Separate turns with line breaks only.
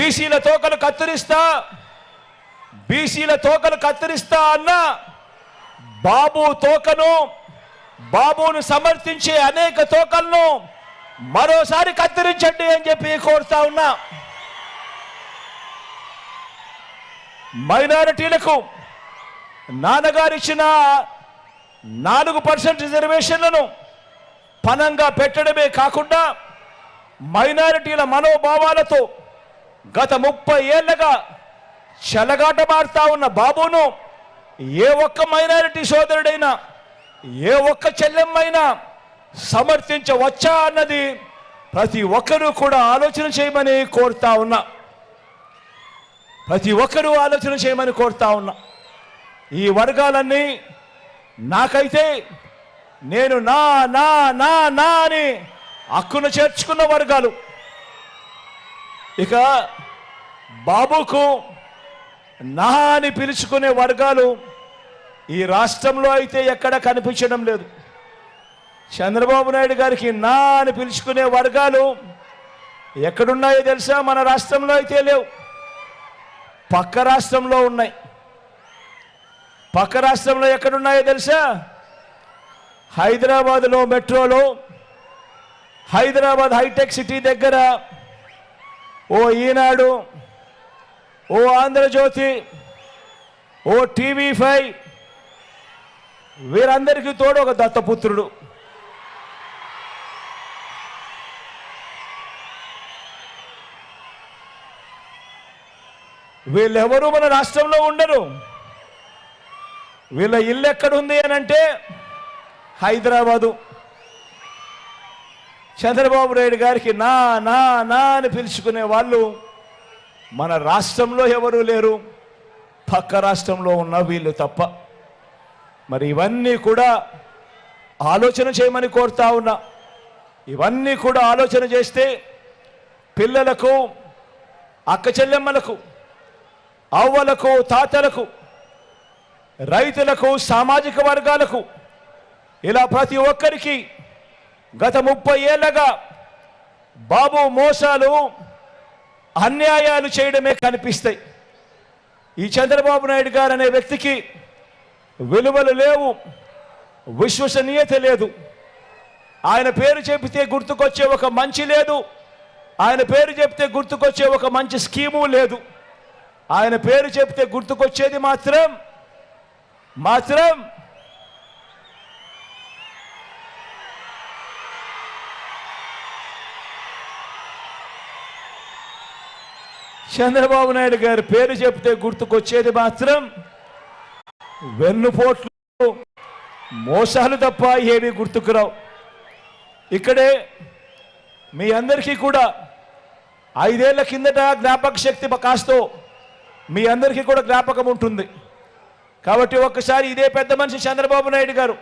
బీసీల తోకలు కత్తిరిస్తా బీసీల తోకలు కత్తిరిస్తా అన్న బాబు తోకను బాబును సమర్థించే అనేక తోకలను మరోసారి కత్తిరించండి అని చెప్పి కోరుతా ఉన్నా. మైనారిటీలకు నాన్నగారు ఇచ్చిన నాలుగు పర్సెంట్ రిజర్వేషన్లను పనంగా పెట్టడమే కాకుండా మైనారిటీల మనోభావాలతో గత ముప్పై ఏళ్ళగా చెలగాట మారుతా ఉన్న బాబును ఏ ఒక్క మైనారిటీ సోదరుడైనా ఏ ఒక్క చెల్లెమ్మైనా సమర్థించవచ్చా అన్నది ప్రతి ఒక్కరూ కూడా ఆలోచన చేయమని కోరుతా ఉన్నా. ప్రతి ఒక్కరూ ఆలోచన చేయమని కోరుతా ఉన్నా. ఈ వర్గాలన్నీ నాకైతే నేను నా నా నా నా అని హక్కును చేర్చుకున్న వర్గాలు. ఇక బాబుకు నా అని పిలుచుకునే వర్గాలు ఈ రాష్ట్రంలో అయితే ఎక్కడ కనిపించడం లేదు. చంద్రబాబు నాయుడు గారికి నా అని పిలుచుకునే వర్గాలు ఎక్కడున్నాయో తెలుసా? మన రాష్ట్రంలో అయితే లేవు. పక్క రాష్ట్రంలో ఉన్నాయి. పక్క రాష్ట్రంలో ఎక్కడున్నాయో తెలుసా? హైదరాబాద్లో మెట్రోలో హైదరాబాద్ హైటెక్ సిటీ దగ్గర ఓ ఈనాడు ఓ ఆంధ్రజ్యోతి ఓ టీవీ ఫైవ్ వీరందరికీ తోడు ఒక దత్తపుత్రుడు. వీళ్ళెవరూ మన రాష్ట్రంలో ఉండరు. వీళ్ళ ఇల్లు ఎక్కడుంది అని అంటే హైదరాబాదు. చంద్రబాబు నాయుడు గారికి నా నా నా అని పిలుచుకునే వాళ్ళు మన రాష్ట్రంలో ఎవరూ లేరు. పక్క రాష్ట్రంలో ఉన్న వీళ్ళు తప్ప. మరి ఇవన్నీ కూడా ఆలోచన చేయమని కోరుతా ఉన్నా. ఇవన్నీ కూడా ఆలోచన చేస్తే పిల్లలకు అక్క చెల్లెమ్మలకు అవ్వలకు తాతలకు రైతులకు సామాజిక వర్గాలకు ఇలా ప్రతి ఒక్కరికి గత ముప్పై ఏళ్ళగా బాబు మోసాలు అన్యాయాలు చేయడమే కనిపిస్తాయి. ఈ చంద్రబాబు నాయుడు గారు అనే వ్యక్తికి విలువలు లేవు విశ్వసనీయత లేదు. ఆయన పేరు చెబితే గుర్తుకొచ్చే ఒక మంచి లేదు ఆయన పేరు చెప్తే గుర్తుకొచ్చే ఒక మంచి స్కీము లేదు. ఆయన పేరు చెప్తే గుర్తుకొచ్చేది మాత్రం మాత్రం చంద్రబాబు నాయుడు గారి పేరు చెప్తే గుర్తుకొచ్చేది మాత్రం వెన్నుపోట్లు మోసాలు తప్ప ఏమీ గుర్తుకురావు ఇక్కడే మీ అందరికీ కూడా ఐదేళ్ళ కిందట జ్ఞాపక శక్తి కాస్తో మీ అందరికీ కూడా జ్ఞాపకం ఉంటుంది. కాబట్టి ఒక్కసారి ఇదే పెద్ద మనిషి చంద్రబాబు నాయుడు గారు